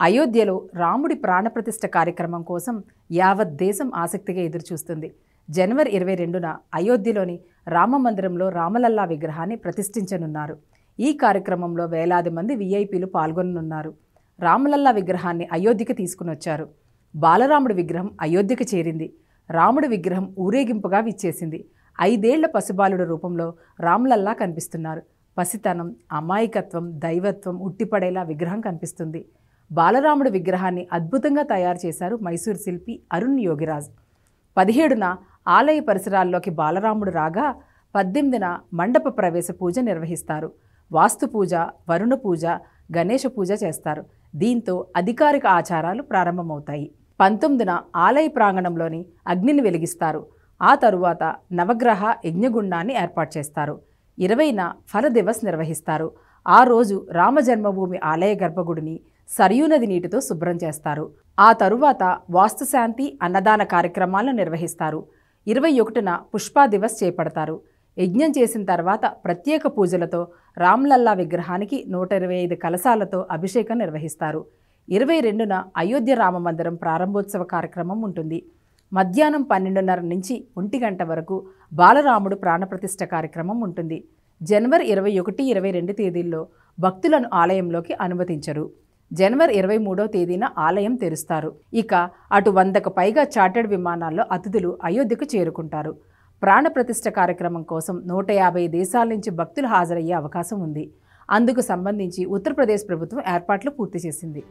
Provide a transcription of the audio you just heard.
అయోధ్యలో రాముడి ప్రాణప్రతిష్ఠ కార్యక్రమం కోసం యావత్ దేశం ఆసక్తిగా ఎదురుచూస్తుంది. జనవరి ఇరవై రెండున అయోధ్యలోని రామ మందిరంలో రామలల్లా విగ్రహాన్ని ప్రతిష్ఠించనున్నారు. ఈ కార్యక్రమంలో వేలాది మంది విఐపీలు పాల్గొననున్నారు. రామలల్లా విగ్రహాన్ని అయోధ్యకి తీసుకునొచ్చారు. బాలరాముడి విగ్రహం అయోధ్యకు చేరింది. రాముడి విగ్రహం ఊరేగింపుగా విచ్చేసింది. ఐదేళ్ళ పసిబాలుడు రూపంలో రామలల్లా కనిపిస్తున్నారు. పసితనం అమాయకత్వం దైవత్వం ఉట్టిపడేలా విగ్రహం కనిపిస్తుంది. బాలరాముడు విగ్రహాన్ని అద్భుతంగా తయారు చేశారు మైసూర్ శిల్పి అరుణ్ యోగిరాజ్. పదిహేడున ఆలయ పరిసరాల్లోకి బాలరాముడు రాగా పద్దెనిమిదిన మండప ప్రవేశ పూజ నిర్వహిస్తారు. వాస్తు పూజ వరుణ పూజ గణేష పూజ చేస్తారు. దీంతో అధికారిక ఆచారాలు ప్రారంభమవుతాయి. పంతొమ్మిదిన ఆలయ ప్రాంగణంలోని అగ్నిని వెలిగిస్తారు. ఆ తరువాత నవగ్రహ యజ్ఞగుండాన్ని ఏర్పాటు చేస్తారు. ఇరవైన ఫల దివస్ నిర్వహిస్తారు. ఆ రోజు రామ జన్మభూమి ఆలయ గర్భగుడిని సరియు నది నీటితో శుభ్రం చేస్తారు. ఆ తరువాత వాస్తుశాంతి అన్నదాన కార్యక్రమాలను నిర్వహిస్తారు. ఇరవై ఒకటిన పుష్పా దివస్ చేపడతారు. యజ్ఞం చేసిన తర్వాత ప్రత్యేక పూజలతో రామ్లల్లా విగ్రహానికి నూట ఇరవై ఐదు కలశాలతో అభిషేకం నిర్వహిస్తారు. ఇరవై రెండున అయోధ్య రామ మందిరం ప్రారంభోత్సవ కార్యక్రమం ఉంటుంది. మధ్యాహ్నం పన్నెండున్నర నుంచి ఒంటి గంట వరకు బాలరాముడు ప్రాణప్రతిష్ఠ కార్యక్రమం ఉంటుంది. జనవరి ఇరవై ఒకటి ఇరవై రెండు తేదీల్లో భక్తులను ఆలయంలోకి అనుమతించరు. జనవరి ఇరవై మూడో తేదీన ఆలయం తెరుస్తారు. ఇక అటు వందకు పైగా చార్టర్డ్ విమానాల్లో అతిథులు అయోధ్యకు చేరుకుంటారు. ప్రాణప్రతిష్ఠ కార్యక్రమం కోసం నూట యాభై దేశాల నుంచి భక్తులు హాజరయ్యే అవకాశం ఉంది. అందుకు సంబంధించి ఉత్తరప్రదేశ్ ప్రభుత్వం ఏర్పాట్లు పూర్తి చేసింది.